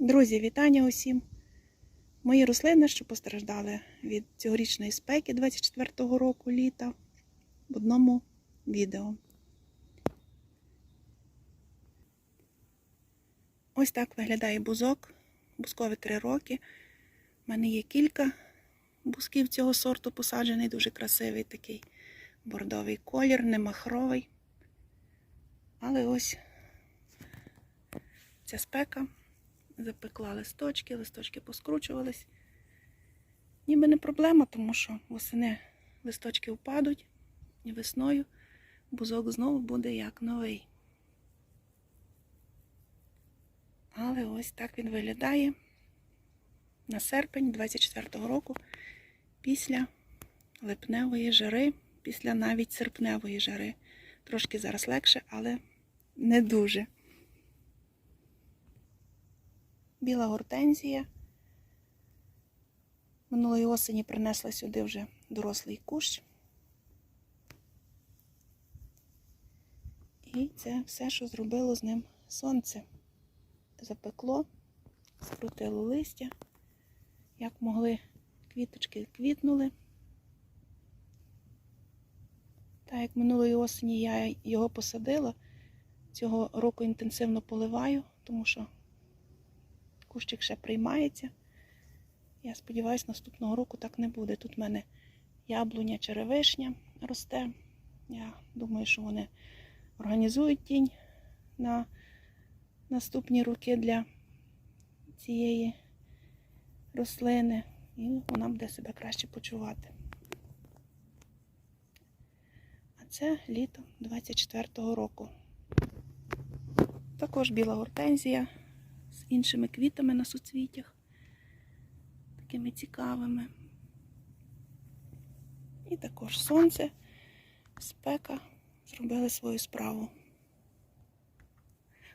Друзі, вітання усім! Мої рослини, що постраждали від цьогорічної спеки 24-го року літа в одному відео. Ось так виглядає бузок, бузкові три роки. У мене є кілька бузків цього сорту посаджений, дуже красивий такий бордовий колір, не махровий. Але ось ця спека запекла листочки, листочки поскручувались. Ніби не проблема, тому що восени листочки впадуть і весною бузок знову буде як новий. Але ось так він виглядає на серпень 24-го року після липневої жари, після навіть серпневої жари. Трошки зараз легше, але не дуже. Біла гортензія. Минулої осені принесла сюди вже дорослий кущ. І це все, що зробило з ним сонце. Запекло, скрутило листя. Як могли, квіточки квітнули. Так як минулої осені я його посадила, цього року інтенсивно поливаю, тому що кущик ще приймається. Я сподіваюся, наступного року так не буде. Тут в мене яблуня черевишня росте. Я думаю, що вони організують тінь на наступні роки для цієї рослини, і вона буде себе краще почувати. А це літо 24-го року. Також біла гортензія з іншими квітами на суцвіттях, такими цікавими. І також сонце, спека зробили свою справу.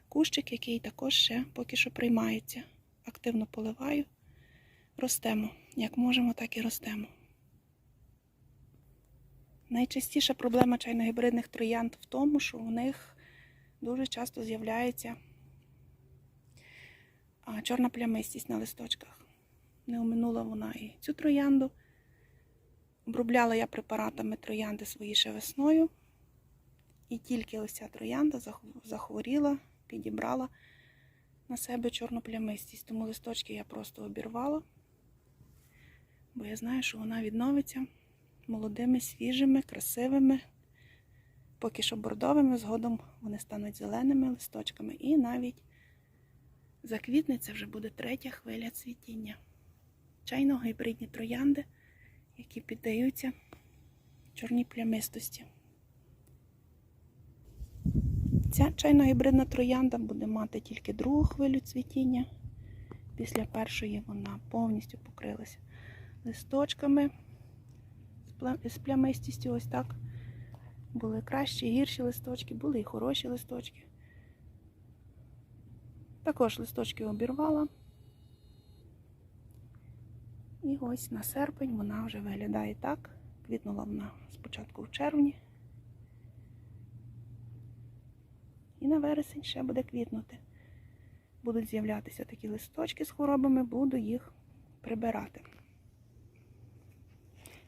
Кущик, який також ще поки що приймається. Активно поливаю, ростемо. Як можемо, так і ростемо. Найчастіша проблема чайно-гібридних троянд в тому, що у них дуже часто з'являється а, чорна плямистість на листочках. Не оминула вона і цю троянду. Обробляла я препаратами троянди свої ще весною. І тільки ось ця троянда захворіла, підібрала на себе чорну плямистість. Тому листочки я просто обірвала, бо я знаю, що вона відновиться молодими, свіжими, красивими, поки що бордовими, згодом вони стануть зеленими листочками. І навіть заквітне це вже буде третя хвиля цвітіння. Чайно-гібридні троянди, які піддаються чорній плямистості. Ця чайно-гібридна троянда буде мати тільки другу хвилю цвітіння. Після першої вона повністю покрилася листочками з плямистістю. Ось так. Були кращі, гірші листочки, були і хороші листочки. Також листочки обірвала. І ось на серпень вона вже виглядає так. Квітнула вона спочатку в червні. І на вересень ще буде квітнути. Будуть з'являтися такі листочки з хворобами, буду їх прибирати.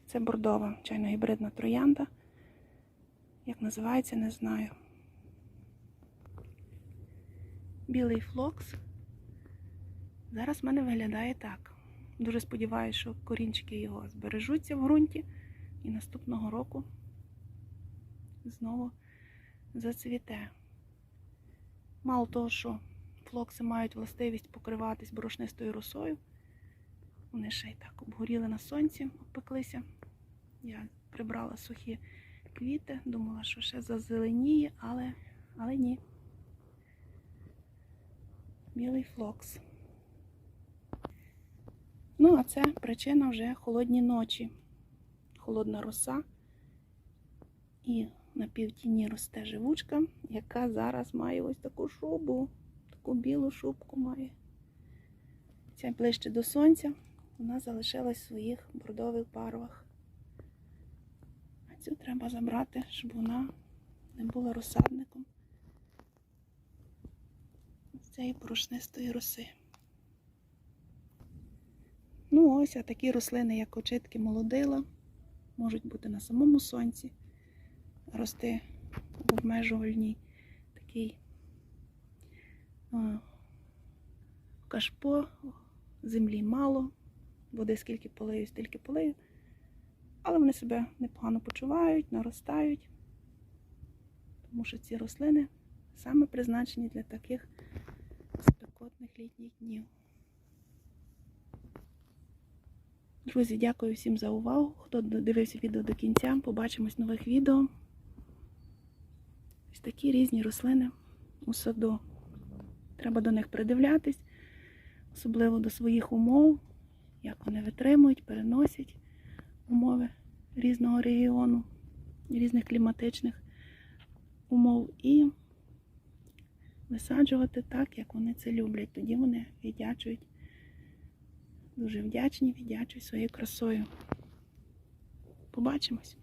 Це бордова чайно-гібридна троянда. Як називається, не знаю. Білий флокс. Зараз в мене виглядає так. Дуже сподіваюся, що корінчики його збережуться в ґрунті і наступного року знову зацвіте. Мало того, що флокси мають властивість покриватись борошнистою росою, вони ще й так обгоріли на сонці, обпеклися. Я прибрала сухі квіти, думала, що ще зазеленіє, але, але ні. Білий флокс. Ну, а це причина вже холодні ночі. Холодна роса. І на півтіні росте живучка, яка зараз має ось таку шубу, таку білу шубку має. Ця ближче до сонця, вона залишилась в своїх бордових барвах. А цю треба забрати, щоб вона не була розсадником цієї порошнистої роси. побачимося. Такі рослини, як очитки молодила, можуть бути на самому сонці, рости в обмежувальній такий а, кашпо, землі мало, води скільки полию, стільки полию. Але вони себе непогано почувають, наростають, тому що ці рослини саме призначені для таких літніх днів. Друзі, дякую всім за увагу. Хто дивився відео до кінця, побачимось нових відео. Ось такі різні рослини у саду. Треба до них придивлятись, особливо до своїх умов, як вони витримують, переносять умови різного регіону, різних кліматичних умов і висаджувати так, як вони це люблять. Тоді вони віддячують, дуже вдячні, віддячують своєю красою. Побачимось!